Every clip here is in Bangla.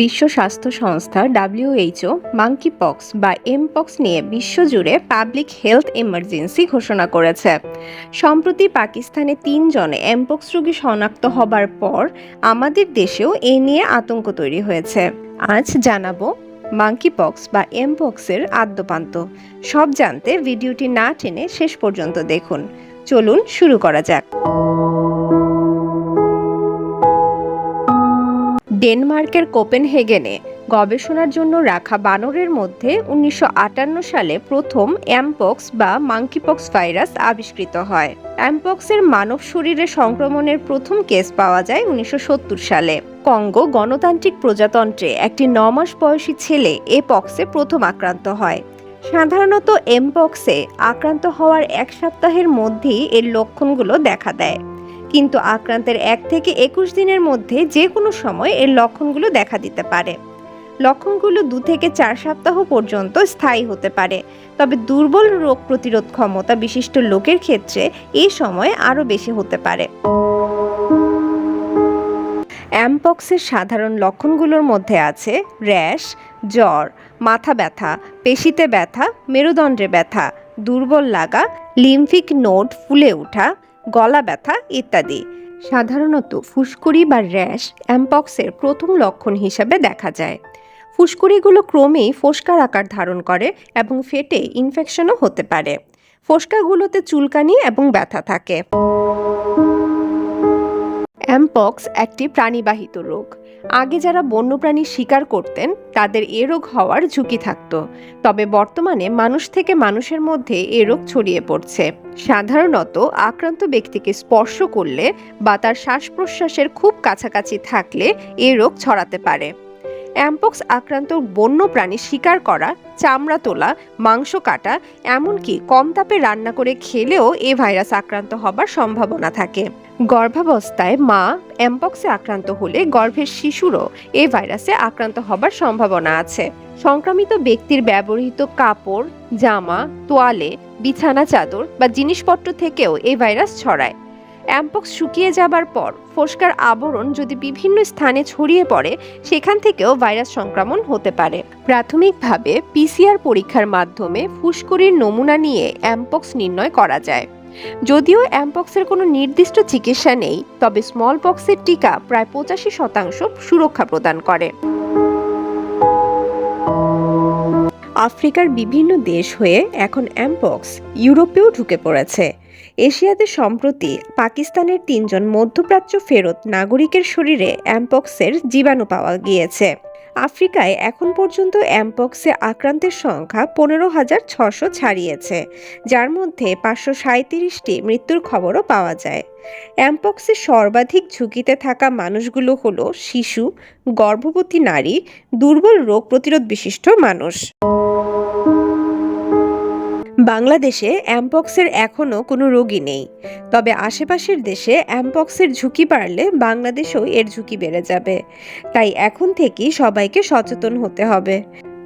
বিশ্ব স্বাস্থ্য সংস্থা ডাব্লিউএইচও মাঙ্কি পক্স বা এমপক্স নিয়ে বিশ্বজুড়ে পাবলিক হেলথ এমার্জেন্সি ঘোষণা করেছে। সম্প্রতি পাকিস্তানে তিনজনে এমপক্স রোগী শনাক্ত হবার পর আমাদের দেশেও এ নিয়ে আতঙ্ক তৈরি হয়েছে। আজ জানাব মাঙ্কি পক্স বা এমপক্সের আদ্যপান্ত। সব জানতে ভিডিওটি না টেনে শেষ পর্যন্ত দেখুন। চলুন শুরু করা যাক। ডেনমার্কের কোপেনহেগেনে গবেষণার জন্য রাখা বানরের মধ্যে উনিশশো আটান্ন সালে প্রথম অ্যামপক্স বা মাঙ্কিপক্স ভাইরাস আবিষ্কৃত হয়। অ্যামপক্সের মানব শরীরে সংক্রমণের প্রথম কেস পাওয়া যায় উনিশশো সত্তর সালে। কঙ্গো গণতান্ত্রিক প্রজাতন্ত্রে একটি ন মাস বয়সী ছেলে এ পক্সে প্রথম আক্রান্ত হয়। সাধারণত এমপক্সে আক্রান্ত হওয়ার এক সপ্তাহের মধ্যেই এর লক্ষণগুলো দেখা দেয়। কিন্তু আক্রান্তের এক থেকে একুশ দিনের মধ্যে যে কোনো সময় এর লক্ষণগুলো দেখা দিতে পারে। লক্ষণগুলো দু থেকে চার সপ্তাহ পর্যন্ত স্থায়ী হতে পারে। তবে দুর্বল রোগ প্রতিরোধ ক্ষমতা বিশিষ্ট লোকের ক্ষেত্রে এই সময় আরও বেশি হতে পারে। অ্যামপক্সের সাধারণ লক্ষণগুলোর মধ্যে আছে র্যাশ, জ্বর, মাথা ব্যথা, পেশিতে ব্যথা, মেরুদণ্ডে ব্যথা, দুর্বল লাগা, লিম্ফিক নোড ফুলে ওঠা গলা ব্যথা ইত্যাদি। সাধারণত ফুসকুড়ি বা র্যাশ অ্যাম্পক্সের প্রথম লক্ষণ হিসাবে দেখা যায়। ফুসকুড়িগুলো ক্রমেই ফোস্কার আকার ধারণ করে এবং ফেটে ইনফেকশনও হতে পারে। ফোস্কাগুলোতে চুলকানি এবং ব্যথা থাকে। অ্যামপক্স একটি প্রাণীবাহিত রোগ। আগে যারা বন্যপ্রাণী শিকার করতেন, তাদের এ রোগ হওয়ার ঝুঁকি থাকতো। তবে বর্তমানে মানুষ থেকে মানুষের মধ্যে এ রোগ ছড়িয়ে পড়ছে। সাধারণত আক্রান্ত ব্যক্তিকে স্পর্শ করলে বা তার শ্বাস প্রশ্বাসের খুব কাছাকাছি থাকলে এ রোগ ছড়াতে পারে। অ্যাম্পক্স আক্রান্ত বন্য প্রাণী শিকার করা, চামড়া তোলা, মাংস কাটা, এমনকি কম তাপে রান্না করে খেলেও এ ভাইরাস আক্রান্ত হবার সম্ভাবনা থাকে। গর্ভাবস্থায় মা অ্যামপক্সে আক্রান্ত হলে গর্ভের শিশুরও এ ভাইরাসে আক্রান্ত হবার সম্ভাবনা আছে। সংক্রামিত ব্যক্তির ব্যবহৃত কাপড়, জামা, তোয়ালে, বিছানা চাদর বা জিনিসপত্র থেকেও এই ভাইরাস ছড়ায়। অ্যামপক্স শুকিয়ে যাবার পর ফোস্কার আবরণ যদি বিভিন্ন স্থানে ছড়িয়ে পড়ে, সেখান থেকেও ভাইরাস সংক্রমণ হতে পারে। প্রাথমিকভাবে পিসিআর পরীক্ষার মাধ্যমে ফুসকুড়ির নমুনা নিয়ে অ্যাম্পক্স নির্ণয় করা যায়। যদিও অ্যামপক্সের কোনো নির্দিষ্ট চিকিৎসা নেই, তবে স্মল পক্সের টিকা প্রায় পঁচাশি শতাংশ সুরক্ষা প্রদান করে। আফ্রিকার বিভিন্ন দেশ হয়ে এখন অ্যামপক্স ইউরোপেও ঢুকে পড়েছে। এশিয়াতে সম্প্রতি পাকিস্তানের তিনজন মধ্যপ্রাচ্য ফেরত নাগরিকের শরীরে অ্যাম্পক্সের জীবাণু পাওয়া গিয়েছে। আফ্রিকায় এখন পর্যন্ত অ্যাম্পক্সে আক্রান্তের সংখ্যা পনেরো হাজার ছশো ছাড়িয়েছে, যার মধ্যে পাঁচশো সাঁত্রিশটি মৃত্যুর খবরও পাওয়া যায়। অ্যাম্পক্সে সর্বাধিক ঝুঁকিতে থাকা মানুষগুলো হলো শিশু, গর্ভবতী নারী, দুর্বল রোগ প্রতিরোধ বিশিষ্ট মানুষ। বাংলাদেশে অ্যাম্পক্সের এখনও কোনো রোগী নেই। তবে আশেপাশের দেশে অ্যাম্পক্সের ঝুঁকি বাড়লে বাংলাদেশেও এর ঝুঁকি বেড়ে যাবে। তাই এখন থেকেই সবাইকে সচেতন হতে হবে।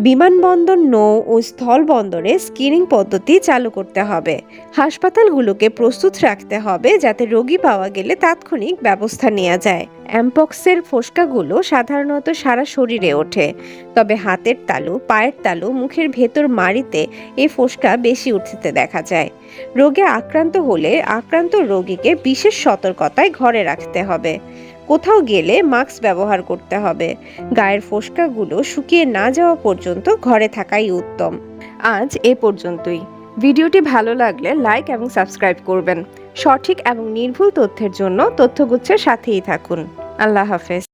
বিমানবন্দর নৌ ও স্থল বন্দরে স্ক্রিনিং পদ্ধতি চালু করতে হবে। হাসপাতালগুলোকে প্রস্তুত রাখতে হবে যাতে রোগী পাওয়া গেলে তাৎক্ষণিক ব্যবস্থা নেওয়া যায়। অ্যামপক্সের ফোসকাগুলো সাধারণত সারা শরীরে ওঠে, তবে হাতের তালু, পায়ের তালু, মুখের ভেতর মাড়িতে এ ফোসকা বেশি উঠতে দেখা যায়। রোগে আক্রান্ত হলে আক্রান্ত রোগীকে বিশেষ সতর্কতায় ঘরে রাখতে হবে। কোথাও গেলে মাস্ক ব্যবহার করতে হবে। গায়ের ফোসকাগুলো শুকিয়ে না যাওয়া পর্যন্ত ঘরে থাকাই উত্তম। আজ এ পর্যন্তই। ভিডিওটি ভালো লাগলে লাইক এবং সাবস্ক্রাইব করবেন। সঠিক এবং নির্ভুল তথ্যের জন্য তথ্যগুচ্ছের সাথেই থাকুন। আল্লাহ হাফেজ।